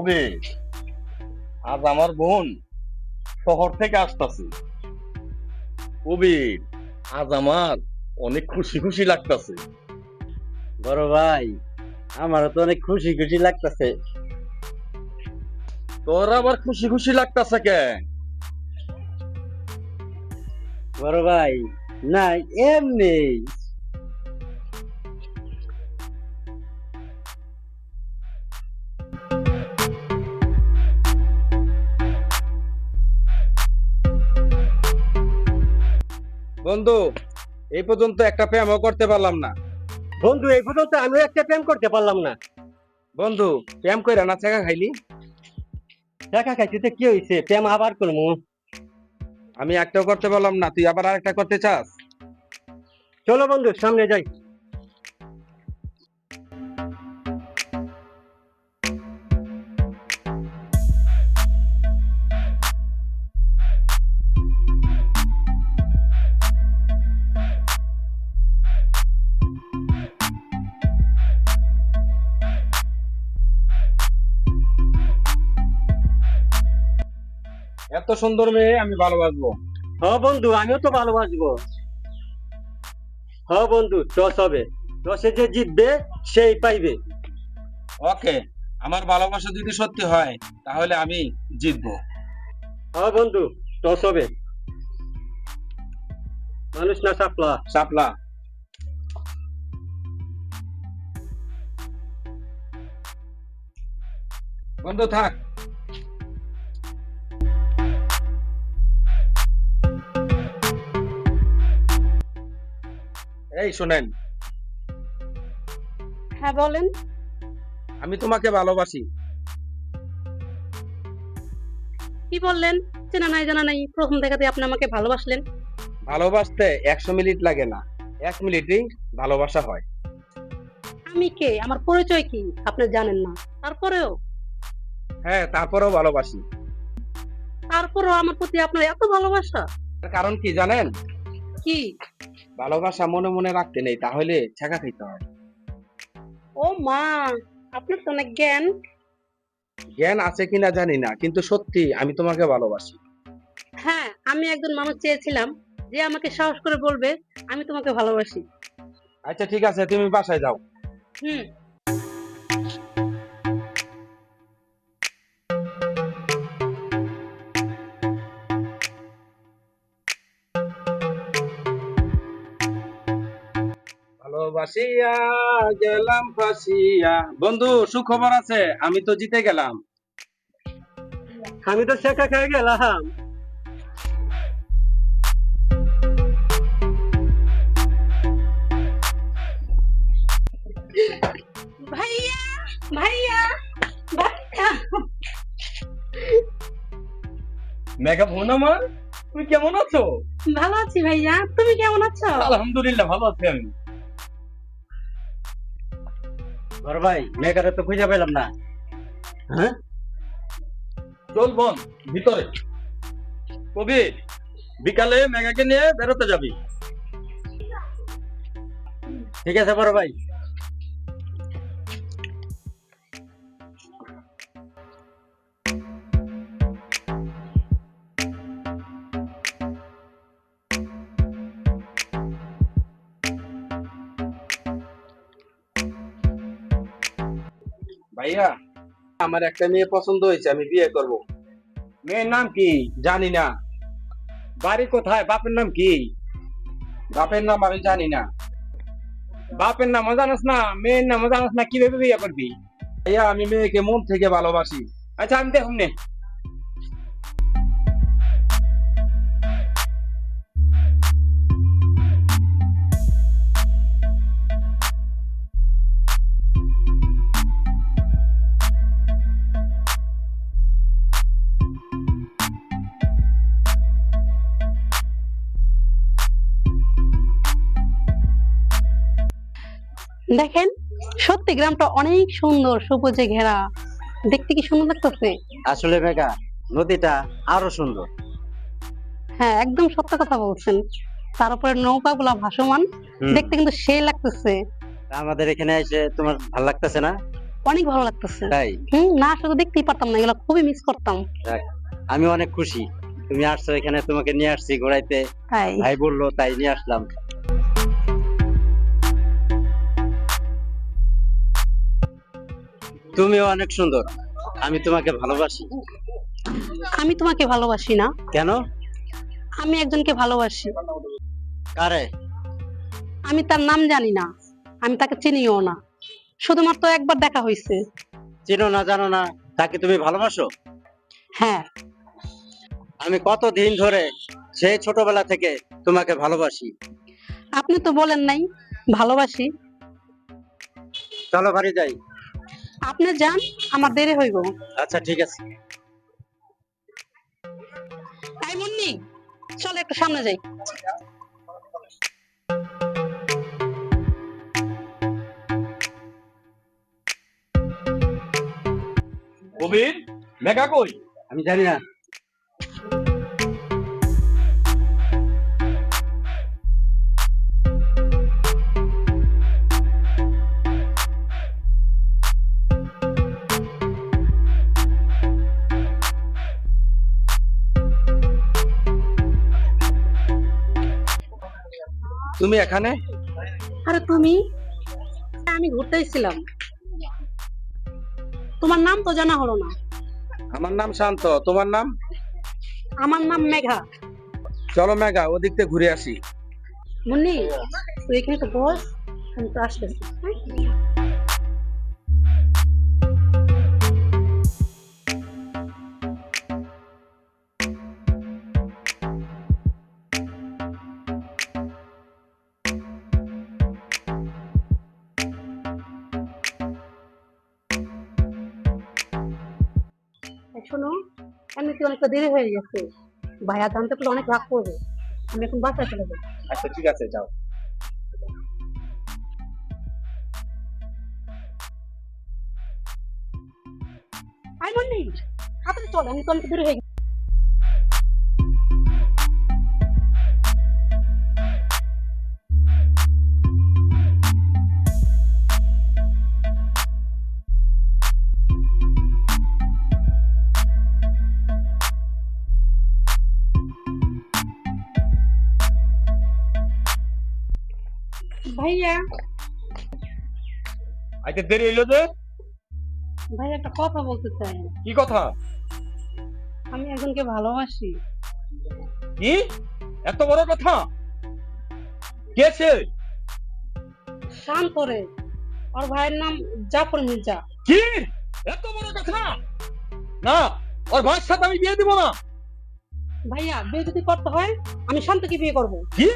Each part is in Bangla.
কবে। আজ আমার বোন শহর থেকে আসতেছে। কবির আজ আমার অনেক খুশি খুশি লাগতাছে। বড় ভাই আমারও তো অনেক খুশি খুশি লাগতেছে। তোর আবার খুশি খুশি লাগতেছে কে? বড় ভাই না এমনি বন্ধু এই পর্যন্ত একটা প্রেমও করতে পারলাম না। বন্ধু এই পর্যন্ত আমিও একটা প্রেম করতে পারলাম না। বন্ধু প্রেম কইরা না চেকা খাইলি? চাকা খাইতে তো কি হয়েছে প্রেম আবার করব আমি একটাও করতে পারলাম না তুই আবার আরেকটা করতে চাস? চলো বন্ধু সামনে যাই। সুন্দর মেয়ে আমি ভালোবাসবো। হ বন্ধু আমিও তো ভালোবাসবো। হ বন্ধু টস হবে। টসে যে জিতবে সেই পাইবে। ওকে আমার ভালোবাসা যদি সত্যি হয় তাহলে আমি জিতবো। হ বন্ধু টস হবে। মানুষ না সাপলা? সাপলা। বন্ধু থাক। এই শুনেন। হ্যাঁ বলেন। আমি তোমাকে ভালোবাসি। কি বললেন? চেনা নাই জানা নাই প্রথম দেখাতে আপনি আমাকে ভালোবাসলেন। ভালোবাসতে একশো মিনিট লাগে না। এক মিনিটেই ভালোবাসা হয়। আমি কে? আমার পরিচয় কি? আপনি জানেন না। তারপরেও? হ্যাঁ তারপরেও ভালোবাসি। তারপরেও আমার প্রতি আপনার এত ভালোবাসা? কারণ কি জানেন? কি? ভালোবাসা মনে মনে রাখতে নেই তাহলে ছেঁকা খাইতে হয়। ও মা আপনার তো অনেক জ্ঞান। জ্ঞান আছে কিনা জানি না কিন্তু সত্যি আমি তোমাকে ভালোবাসি। হ্যাঁ আমি একজন মানুষ চেয়েছিলাম যে আমাকে সাহস করে বলবে আমি তোমাকে ভালোবাসি। আচ্ছা ঠিক আছে তুমি বাসায় যাও। হুম। ভালোবাসিয়া গেলাম ফাঁসিয়া। বন্ধু সুখবর আছে? আমি তো জিতে গেলাম। আমি তো শেখা খেয়ে গেলাম। ভাইয়া ভাইয়া ভাইয়া। মেঘা বোন আমার তুমি কেমন আছো? ভালো আছি ভাইয়া। তুমি কেমন আছো? আলহামদুলিল্লাহ ভালো আছি আমি। বড় ভাই মেয়েটারে তো খুঁজে পেলাম না। হ্যাঁ? চল বোন ভিতরে। কবির বিকালে মেঘাকে নিয়ে বেরোতে যাবি। ঠিক আছে বড় ভাই। আমার একটা মেয়ে পছন্দ হয়েছে আমি বিয়ে করব। মেয়ের নাম কি? জানি না। বাড়ি কোথায়? বাপের নাম কি? বাপের নাম আমি জানি না। বাপের নাম জানাস না মেয়ের নাম জানাস না কীভাবে বিয়ে করবি? ভাইয়া আমি মেয়েকে মন থেকে ভালোবাসি। আচ্ছা আমি দেখুন নে। দেখেন সত্যি গ্রামটা অনেক সুন্দর সবুজে ঘেরা। দেখতে কি সুন্দর লাগতেছে? আসলে মেঘা নদীটা আরও সুন্দর। হ্যাঁ একদম সত্য কথা বলছেন। তার উপরে নৌকা গুলা ভাসমান দেখতে কিন্তু সেই লাগতেছে। আমাদের এখানে এসে তোমার ভালো লাগতেছে না? অনেক ভালো লাগতেছে। তাই? হুম না তো দেখতেই পারতাম না এগুলো খুবই মিস করতাম। আমি অনেক খুশি। তুমি আসছো এখানে তোমাকে নিয়ে আসছি ঘোরাইতে। ভাই বলল তাই নিয়ে আসলাম। তুমিও অনেক সুন্দর। আমি তোমাকে ভালোবাসি। আমি তোমাকে ভালোবাসি না। কেন? আমি একজনকে ভালোবাসি। কারে? আমি তার নাম জানি না। আমি তাকে চিনিও না। শুধুমাত্র একবার দেখা হয়েছে। চিনো না জানো না তাকে তুমি ভালোবাসো? হ্যাঁ। আমি কত দিন ধরে সেই ছোটবেলা থেকে তোমাকে ভালোবাসি। আপনি তো বলেন নাই ভালোবাসি। চলো বাড়ি যাই। আপনি যান আমার দেরি হইব। আচ্ছা ঠিক আছে। তাই মুন্নি চল একটু সামনে যাই। কবির মেঘা কই? আমি জানি না। তুমি এখানে? আরে তুমি? আমি ঘুরতে এসেছিলাম তোমার নাম তো জানা হলো না। আমার নাম শান্ত তোমার নাম? আমার নাম মেঘা। চলো মেঘা ওদিক থেকে ঘুরে আসি। মুন্নি তুই এখানে তো বস আমি তো আসতেছি এমনিতে অনেকটা দেরি হয়ে গেছে। ভাইয়া জানতে পারলে অনেক রাগ করবে। আমি এখন বাসায় চলে যাব। আচ্ছা ঠিক আছে যাও। আই মনি আপনি চল আমি তো অনেক দেরি হয়ে গেছি। ভাইয়া আজকে দেরি হইল যে? ভাইয়া একটা কথা বলতে চাই। কি কথা? আমি একজনকে ভালোবাসি। কি? এত বড় কথা? কে সে? শান্ত রে ওর ভাইয়ের নাম জাফর মির্জা। কি? এত বড় কথা? না ওর ভাইয়ের সাথে আমি বিয়ে দিব না। ভাইয়া বিয়ে যদি করতে হয় আমি শান্তকে বিয়ে করব। কি?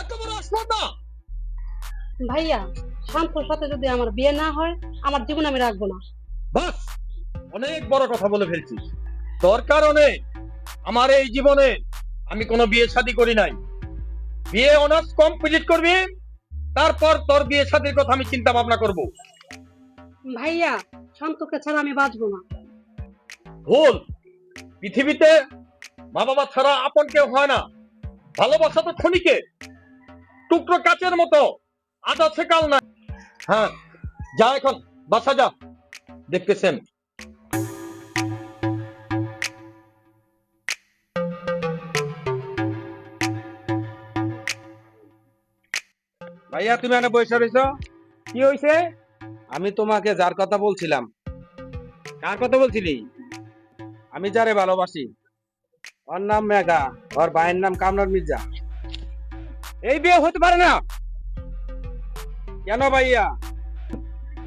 এত বড় আসপর্দা ভাইয়া শান্তর সাথে যদি আমার বিয়ে না হয় আমার জীবন আমি রাখব না। বাস অনেক বড় কথা বলে ফেলছিস। তোর কারণে আমার এই জীবনে আমি কোনো বিয়ে শাদী করি নাই। বিয়ে অনার্স কমপ্লিট করবি তারপর তোর বিয়ে শাদীর কথা আমি চিন্তা ভাবনা করব। ভাইয়া শান্তকে ছাড়া আমি বাঁচবো না। ভুল। পৃথিবীতে মা বাবা ছাড়া আপন কেউ হয় না। ভালোবাসা তো ক্ষণিকে টুকরো কাচের মতো। আজ আছে কাল না হ্যাঁ যা এখন বাসা যা। দেখতেছেন ভাইয়া তুমি এখানে বসে রয়েছো কি হয়েছে আমি তোমাকে যার কথা বলছিলাম। কার কথা বলছিলি? আমি যারে ভালোবাসি। ওর নাম মেঘা ওর ভাইয়ের নাম কামরান মির্জা। এই বিয়ে হতে পারে না। কেন ভাইয়া?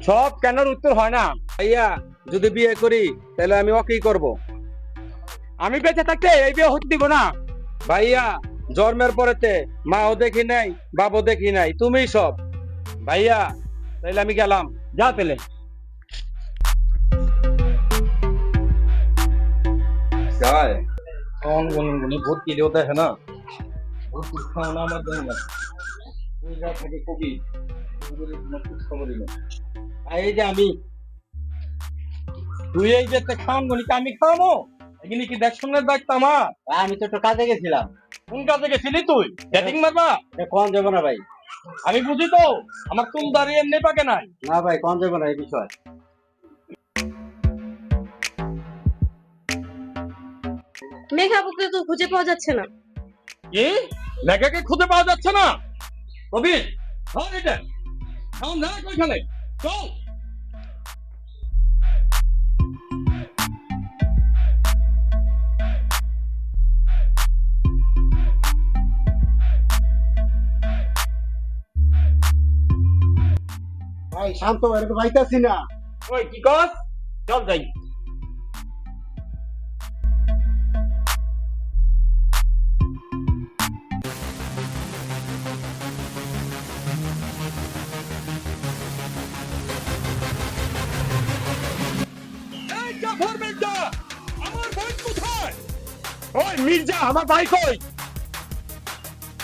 সব কেনর উত্তর হয় না। ভাইয়া যদি বিয়ে করি তাহলে আমি ওকেই করব। আমি বেঁচে থাকতে এই বিয়ে হতে দিব না। ভাইয়া জন্মের পরেতে মাও দেখি নাই বাবু দেখি নাই তুমি সব। ভাইয়া তাইলে আমি গেলাম। যা পেলে ভোট কি দেখে না? খাওয়া আমার কবি আমি তো কাজে গেছিলাম। কোন কাজে গেছিলি তুই? যাব না ভাই। আমি বুঝি তো আমার দাঁড়িয়ে এমনি পাকে নাই? না ভাই যাব না এই বিষয়। তো খুঁজে পাওয়া যাচ্ছে না। কি? মেঘাকে খুঁজে পাওয়া যাচ্ছে না? কবি হ্যাঁ এটা। এখন দেখ ওইখানে চল ভাই শান্ত এরকম তো পাইতাছি না। ওই কি কস? চল যাই। মির্জা আমার ভাই কই?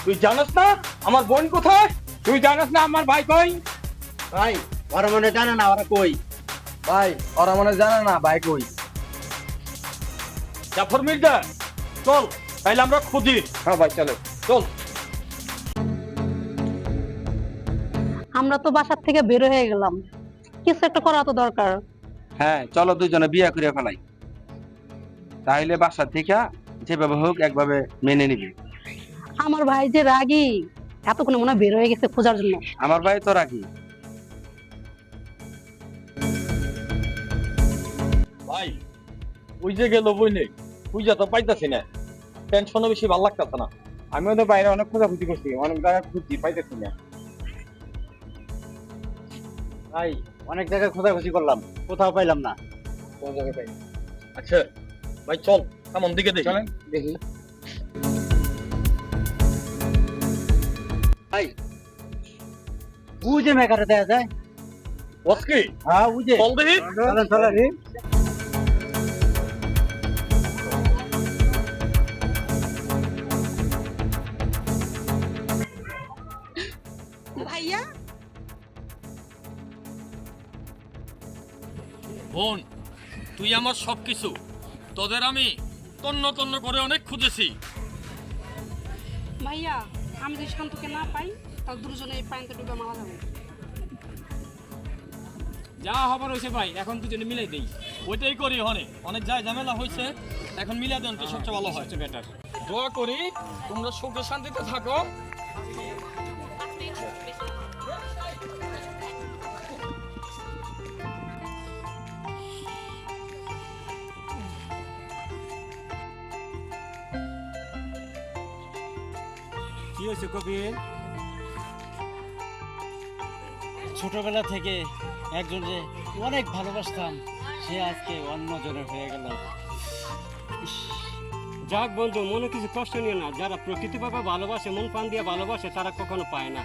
তুই জানাস না আমার বোন কোথায়? তুই জানাস না আমার ভাই কই? ভাই ওরা মনে জানে না ওরা কই। ভাই ওরা মনে জানে না ভাই কই। জাফর মির্জা চল তাইলে আমরা খুঁজি। হ্যাঁ ভাই চলো। চল। আমরা তো বাসার থেকে বের হয়ে গেলাম। কিছু একটা করা তো দরকার। হ্যাঁ চলো দুজনে বিয়ে করে ফেলাই। তাইলে বাসা থেকে যেভাবে হোক একভাবে মেনে নিবি। আমার ভাই যে রাগী এতক্ষণে মনে বের হয়ে গেছে খোঁজার জন্য। আমার ভাই তো রাখি ভাই ওই যে গেল বই নেই পূজা তো পাইতাছি না। টেনশনও বেশি ভালো লাগতেছে না। আমিও তো বাইরে অনেক খোঁজাখুঁজি করছি অনেক জায়গায় খুঁজছি পাইতেছি না। ভাই অনেক জায়গায় খোঁজাখুঁজি করলাম কোথাও পাইলাম না। কোন জায়গায় পাই আচ্ছা ভাই চল। কেমন দিকে দেখি। চলেন। দেখি। বুঝে মেঘাটা দেয়া যায়। বস কি? হ্যাঁ বুঝে চল দেখি। চলেন চলেন। ভাইয়া? বোন তুই আমার সবকিছু। তোদের আমি তন্ন তন্ন করে অনেক খুঁজেছি। ভাইয়া আমি যদি শান্তকে না পাই তাহলে দুজনে এই পানিতে ডুবে মারা যাবে। যা হবার হয়েছে ভাই এখন দুজনে মিলাই দেই। ওইটাই করি হনে। অনেক যায় ঝামেলা হয়েছে এখন মিলিয়ে দেন তো সবচেয়ে ভালো হয়। বেটার দোয়া করি তোমরা সুখে শান্তিতে থাকো। হয়েছে কবির ছোটবেলা থেকে একজন যে অনেক ভালোবাসতাম, সে আজকে অন্যজনের হয়ে গেল। যাক বন্ধু, মনে কিছু কষ্ট নিয়ে না। যারা প্রকৃতিভাবে ভালোবাসে, মন প্রাণ দিয়ে ভালোবাসে, তারা কখনো পায় না।